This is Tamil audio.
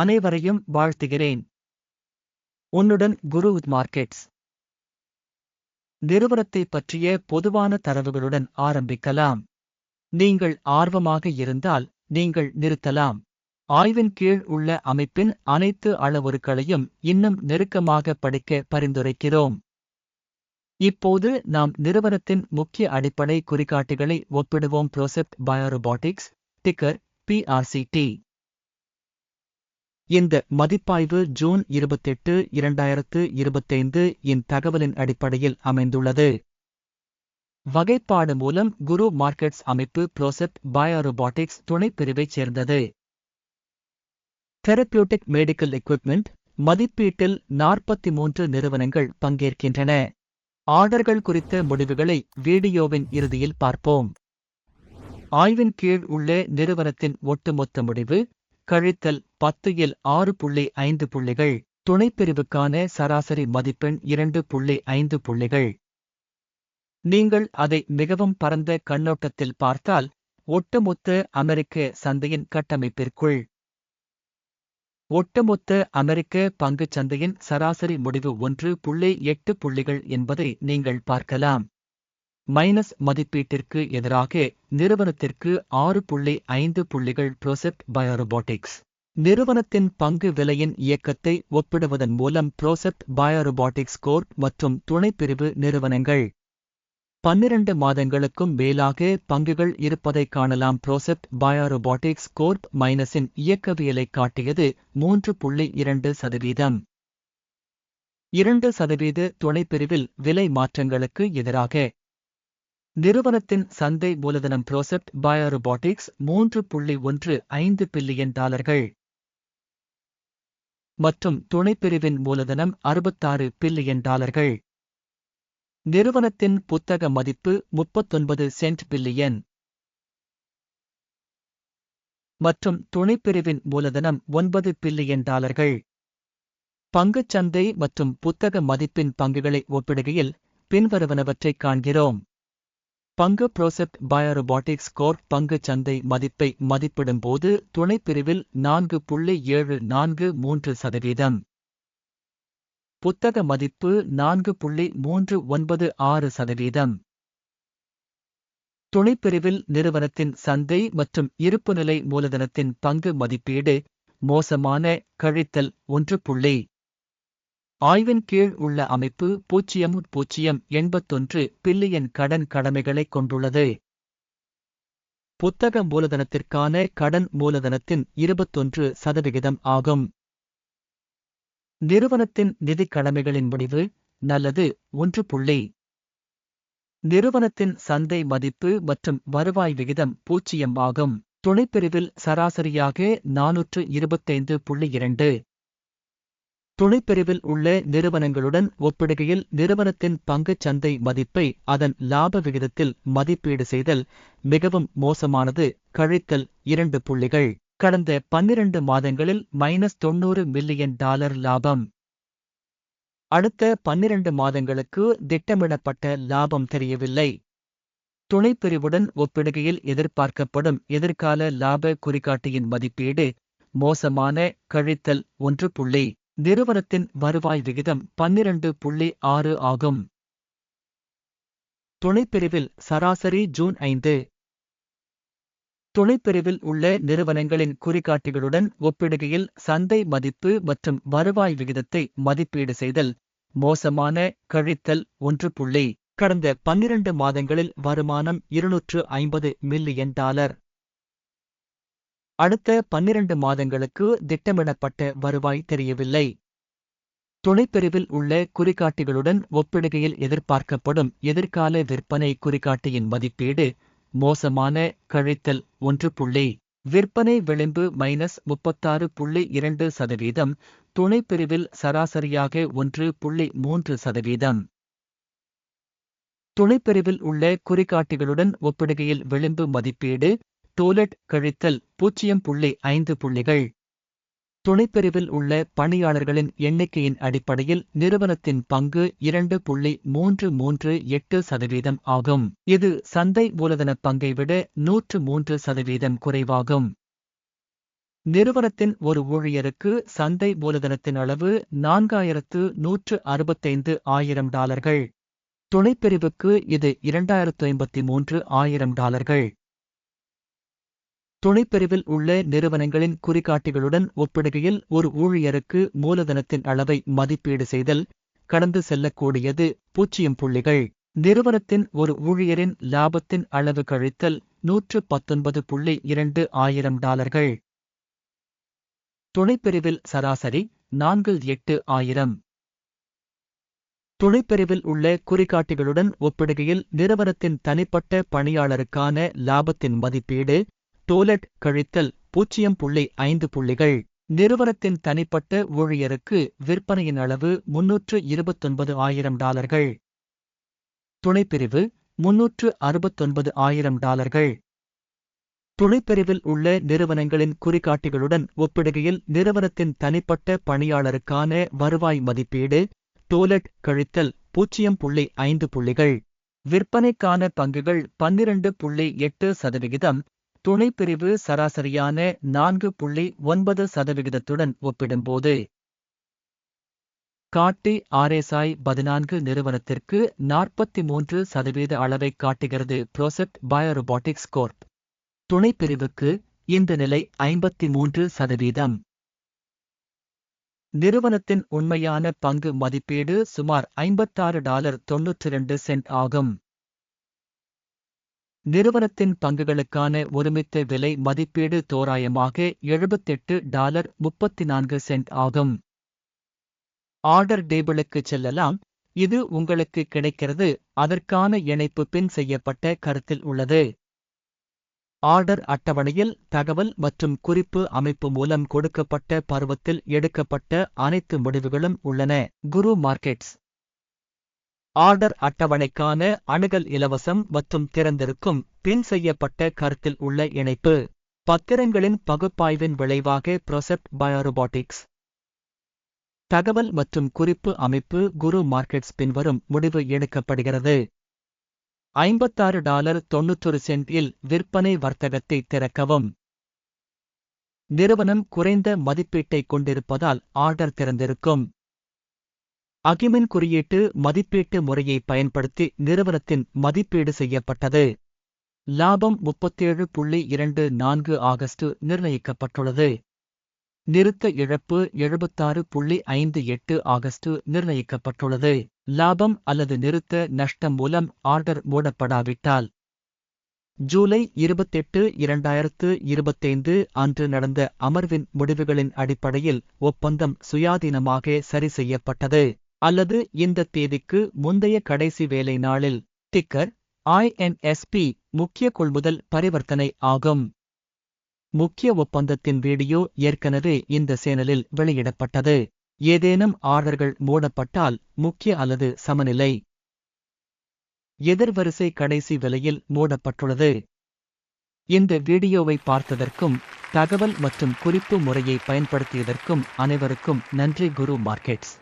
அனைவரையும் வாழ்த்துகிறேன். உன்னுடன் குரு மார்க்கெட்ஸ். நிறுவனத்தை பற்றிய பொதுவான தரவுகளுடன் ஆரம்பிக்கலாம். நீங்கள் ஆர்வமாக இருந்தால் நீங்கள் நிறுத்தலாம். ஆய்வின் கீழ் உள்ள அமைப்பின் அனைத்து அளவுருக்களையும் இன்னும் நெருக்கமாக படிக்க பரிந்துரைக்கிறோம். இப்போது நாம் நிறுவனத்தின் முக்கிய அடிப்படை குறிகாட்டிகளை ஒப்பிடுவோம். ப்ரோசெப்ட் பயோரோபாட்டிக்ஸ் டிக்கர் பிஆர்சிடி இந்த மதிப்பாய்வு ஜூன் இருபத்தெட்டு இரண்டாயிரத்து இருபத்தைந்து இன் தகவலின் அடிப்படையில் அமைந்துள்ளது. வகைப்பாடு மூலம் குரு மார்க்கெட்ஸ் அமைப்பு ப்ரோசெப்ட் பயோரோபாட்டிக்ஸ் துணைப்பிரிவைச் சேர்ந்தது. தெரப்பியூட்டிக் மெடிக்கல் எக்யூப்மெண்ட் மதிப்பீட்டில் நாற்பத்தி மூன்று நிறுவனங்கள் பங்கேற்கின்றன. ஆர்டர்கள் குறித்த முடிவுகளை வீடியோவின் இறுதியில் பார்ப்போம். ஆய்வின் கீழ் உள்ள நிறுவனத்தின் ஒட்டுமொத்த முடிவு கழித்தல் பத்து இல் ஆறு புள்ளி ஐந்து புள்ளிகள். துணைப்பிரிவுக்கான சராசரி மதிப்பெண் இரண்டு புள்ளி ஐந்து புள்ளிகள். நீங்கள் அதை மிகவும் பரந்த கண்ணோட்டத்தில் பார்த்தால் ஒட்டுமொத்த அமெரிக்க சந்தையின் கட்டமைப்பிற்குள். ஒட்டுமொத்த அமெரிக்க பங்குச் சந்தையின் சராசரி முடிவு ஒன்று புள்ளி எட்டு புள்ளிகள் என்பதை நீங்கள் பார்க்கலாம். மைனஸ் மதிப்பீட்டிற்கு எதிராக நிறுவனத்திற்கு ஆறு புள்ளி ஐந்து புள்ளிகள் ப்ரோசெப்ட் பயோரோபாட்டிக்ஸ் நிறுவனத்தின் பங்கு விலையின் இயக்கத்தை ஒப்பிடுவதன் மூலம் ப்ரோசெப்ட் பயோரோபாட்டிக்ஸ் கோர்ப் மற்றும் துணைப்பிரிவு நிறுவனங்கள் பன்னிரண்டு மாதங்களுக்கும் மேலாக பங்குகள் இருப்பதைக் காணலாம் ப்ரோசெப்ட் பயோரோபாட்டிக்ஸ் கோர்ப் மைனஸின் இயக்கவியலை காட்டியது மூன்று புள்ளி இரண்டு சதவீதம். இரண்டு சதவீத துணைப்பிரிவில் விலை மாற்றங்களுக்கு எதிராக நிறுவனத்தின் சந்தை மூலதனம் ப்ரோசெப்ட் பயோரோபாட்டிக்ஸ் மூன்று புள்ளி ஒன்று ஐந்து பில்லியன் டாலர்கள். மற்றும் துணைப்பிரிவின் மூலதனம் அறுபத்தாறு பில்லியன் டாலர்கள். நிறுவனத்தின் புத்தக மதிப்பு முப்பத்தொன்பது சென்ட் பில்லியன். மற்றும் துணைப்பிரிவின் மூலதனம் ஒன்பது பில்லியன் டாலர்கள். பங்குச்சந்தை மற்றும் புத்தக மதிப்பின் பங்குகளை ஒப்பிடுகையில் பின்வருவனவற்றைக் காண்கிறோம். பங்கு ப்ரோசெப்ட் பயோரோபாட்டிக்ஸ் கோர் பங்கு சந்தை மதிப்பை மதிப்பிடும்போது துணைப்பிரிவில் நான்கு புள்ளி ஏழு நான்கு மூன்று சதவீதம். புத்தக மதிப்பு நான்கு புள்ளி மூன்று ஒன்பது ஆறு சதவீதம். துணைப்பிரிவில் நிறுவனத்தின் சந்தை மற்றும் இருப்புநிலை மூலதனத்தின் பங்கு மதிப்பீடு மோசமான கழித்தல் ஒன்று புள்ளி ஆய்வின் கீழ் உள்ள அமைப்பு பூஜ்ஜியம் பூஜ்ஜியம் எண்பத்தொன்று பில்லியன் கடன் கடமைகளைக் கொண்டுள்ளது. புத்தக மூலதனத்திற்கான கடன் மூலதனத்தின் இருபத்தொன்று சதவிகிதம் ஆகும். நிறுவனத்தின் நிதி கடமைகளின் முடிவு நல்லது ஒன்று புள்ளி. நிறுவனத்தின் சந்தை மதிப்பு மற்றும் வருவாய் விகிதம் பூஜ்ஜியம் ஆகும். துணைப்பிரிவில் சராசரியாக நானூற்று இருபத்தைந்து புள்ளி இரண்டு. துணைப்பிரிவில் உள்ள நிறுவனங்களுடன் ஒப்பிடுகையில் நிறுவனத்தின் பங்குச் சந்தை மதிப்பை அதன் லாப விகிதத்தில் மதிப்பீடு செய்தல் மிகவும் மோசமானது. கழித்தல் இரண்டு புள்ளிகள். கடந்த பன்னிரண்டு மாதங்களில் மைனஸ் தொன்னூறு மில்லியன் டாலர் லாபம். அடுத்த பன்னிரண்டு மாதங்களுக்கு திட்டமிடப்பட்ட லாபம் தெரியவில்லை. துணைப்பிரிவுடன் ஒப்பிடுகையில் எதிர்பார்க்கப்படும் எதிர்கால லாப குறிகாட்டியின் மதிப்பீடு மோசமான கழித்தல் ஒன்று புள்ளி. நிறுவனத்தின் வருவாய் விகிதம் பன்னிரண்டு புள்ளி ஆறு ஆகும். துணைப்பிரிவில் சராசரி ஜூன் ஐந்து. துணைப்பிரிவில் உள்ள நிறுவனங்களின் குறிகாட்டிகளுடன் ஒப்பிடுகையில் சந்தை மதிப்பு மற்றும் வருவாய் விகிதத்தை மதிப்பீடு செய்தல் மோசமான கழித்தல் ஒன்று புள்ளி. கடந்த பன்னிரண்டு மாதங்களில் வருமானம் இருநூற்று ஐம்பது மில்லியன் டாலர். அடுத்த பன்னிரண்டு மாதங்களுக்கு திட்டமிடப்பட்ட வருவாய் தெரியவில்லை. துணைப்பிரிவில் உள்ள குறிகாட்டிகளுடன் ஒப்பிடுகையில் எதிர்பார்க்கப்படும் எதிர்கால விற்பனை குறிகாட்டியின் மதிப்பீடு மோசமான கழித்தல் ஒன்று புள்ளி விற்பனை விளிம்பு மைனஸ் முப்பத்தாறு புள்ளி இரண்டு சதவீதம் துணைப்பிரிவில் சராசரியாக ஒன்று புள்ளி மூன்று சதவீதம். துணைப்பிரிவில் உள்ள குறிகாட்டிகளுடன் ஒப்பிடுகையில் விளிம்பு மதிப்பீடு டோலெட் கழித்தல் பூஜ்ஜியம் புள்ளி ஐந்து புள்ளிகள். துணைப்பிரிவில் உள்ள பணியாளர்களின் எண்ணிக்கையின் அடிப்படையில் நிறுவனத்தின் பங்கு இரண்டு புள்ளி மூன்று மூன்று எட்டு சதவீதம் ஆகும். இது சந்தை மூலதன பங்கை விட நூற்று மூன்று சதவீதம் குறைவாகும். நிறுவனத்தின் ஒரு ஊழியருக்கு சந்தை மூலதனத்தின் அளவு நான்காயிரத்து நூற்று அறுபத்தைந்து ஆயிரம் டாலர்கள். துணைப்பிரிவுக்கு இது இரண்டாயிரத்து ஐம்பத்தி மூன்று ஆயிரம் டாலர்கள். துணைப்பிரிவில் உள்ள நிறுவனங்களின் குறிகாட்டிகளுடன் ஒப்பிடுகையில் ஒரு ஊழியருக்கு மூலதனத்தின் அளவை மதிப்பீடு செய்தல் கடந்து செல்லக்கூடியது பூஜ்ஜியம் புள்ளிகள். நிறுவனத்தின் ஒரு ஊழியரின் லாபத்தின் அளவு கழித்தல் நூற்று பத்தொன்பது புள்ளி இரண்டு ஆயிரம் டாலர்கள். துணைப்பிரிவில் சராசரி நான்கு எட்டு ஆயிரம். துணைப்பிரிவில் உள்ள குறிகாட்டிகளுடன் ஒப்பிடுகையில் நிறுவனத்தின் தனிப்பட்ட பணியாளருக்கான லாபத்தின் மதிப்பீடு டோலட் கழித்தல் பூஜ்ஜியம் புள்ளி ஐந்து புள்ளிகள். நிறுவனத்தின் தனிப்பட்ட ஊழியருக்கு விற்பனையின் அளவு முன்னூற்று இருபத்தொன்பது ஆயிரம் டாலர்கள். துணைப்பிரிவு முன்னூற்று அறுபத்தொன்பது ஆயிரம் டாலர்கள். துணைப்பிரிவில் உள்ள நிறுவனங்களின் குறிகாட்டிகளுடன் ஒப்பிடுகையில் நிறுவனத்தின் தனிப்பட்ட பணியாளருக்கான வருவாய் மதிப்பீடு டோலட் கழித்தல் பூஜ்ஜியம் புள்ளி ஐந்து புள்ளிகள். விற்பனைக்கான பங்குகள் பன்னிரண்டு புள்ளி எட்டு சதவிகிதம் துணைப்பிரிவு சராசரியான நான்கு புள்ளி ஒன்பது சதவிகிதத்துடன் ஒப்பிடும்போது காட்டி ஆர்எஸ்ஐ பதினான்கு நிறுவனத்திற்கு நாற்பத்தி மூன்று சதவீத அளவை காட்டுகிறது ப்ரோசெப்ட் பயோரோபாட்டிக்ஸ் கோர்ப் துணைப்பிரிவுக்கு இந்த நிலை ஐம்பத்தி மூன்று சதவீதம். நிறுவனத்தின் உண்மையான பங்கு மதிப்பீடு சுமார் ஐம்பத்தாறு டாலர் தொன்னூற்றி இரண்டு சென்ட் ஆகும். நிறுவனத்தின் பங்குகளுக்கான ஒருமித்த விலை மதிப்பீடு தோராயமாக எழுபத்தெட்டு டாலர் முப்பத்தி நான்கு சென்ட் ஆகும். ஆர்டர் டேபிளுக்கு செல்லலாம். இது உங்களுக்கு கிடைக்கிறது. அதற்கான இணைப்பு பின் செய்யப்பட்ட கருத்தில் உள்ளது. ஆர்டர் அட்டவணையில் தகவல் மற்றும் குறிப்பு அமைப்பு மூலம் கொடுக்கப்பட்ட பருவத்தில் எடுக்கப்பட்ட அனைத்து முடிவுகளும் உள்ளன. குரு மார்க்கெட்ஸ். ஆர்டர் அட்டவணைக்கான அணுகல் இலவசம் மற்றும் திறந்திருக்கும் பின் செய்யப்பட்ட கருத்தில் உள்ள இணைப்பு. பத்திரங்களின் பகுப்பாய்வின் விளைவாக ப்ரொசெப்ட் பயோரோபாட்டிக்ஸ் தகவல் மற்றும் குறிப்பு அமைப்பு குரு மார்க்கெட்ஸ் பின்வரும் முடிவு எடுக்கப்படுகிறது. ஐம்பத்தாறு டாலர் தொன்னூற்றொரு சென்டில் விற்பனை வர்த்தகத்தை திறக்கவும். நிறுவனம் குறைந்த மதிப்பீட்டை கொண்டிருப்பதால் ஆர்டர் திறந்திருக்கும். அகிமின் குறியீட்டு மதிப்பீட்டு முறையை பயன்படுத்தி நிறுவனத்தின் மதிப்பீடு செய்யப்பட்டது. லாபம் முப்பத்தேழு புள்ளி இரண்டு நான்கு ஆகஸ்ட் நிர்ணயிக்கப்பட்டுள்ளது. நிறுத்த இழப்பு எழுபத்தாறு புள்ளி ஐந்து எட்டு ஆகஸ்ட் நிர்ணயிக்கப்பட்டுள்ளது. லாபம் அல்லது நிறுத்த நஷ்டம் மூலம் ஆர்டர் மூடப்படாவிட்டால் ஜூலை இருபத்தெட்டு இரண்டாயிரத்து இருபத்தைந்து அன்று நடந்த அமர்வின் முடிவுகளின் அடிப்படையில் ஒப்பந்தம் சுயாதீனமாக சரி செய்யப்பட்டது. அல்லது இந்த தேதிக்கு முந்தைய கடைசி வேலை நாளில் டிக்கர் ஐஎன்எஸ்பி முக்கிய கொள்முதல் பரிவர்த்தனை ஆகும். முக்கிய ஒப்பந்தத்தின் வீடியோ ஏற்கனவே இந்த சேனலில் வெளியிடப்பட்டது. ஏதேனும் ஆர்டர்கள் மூடப்பட்டால் முக்கிய அல்லது சமநிலை. எதிர்வரிசை கடைசி விலையில் மூடப்பட்டுள்ளது. இந்த வீடியோவை பார்த்ததற்கும் தகவல் மற்றும் குறிப்பு முறையை பயன்படுத்தியதற்கும் அனைவருக்கும் நன்றி குரு மார்க்கெட்ஸ்.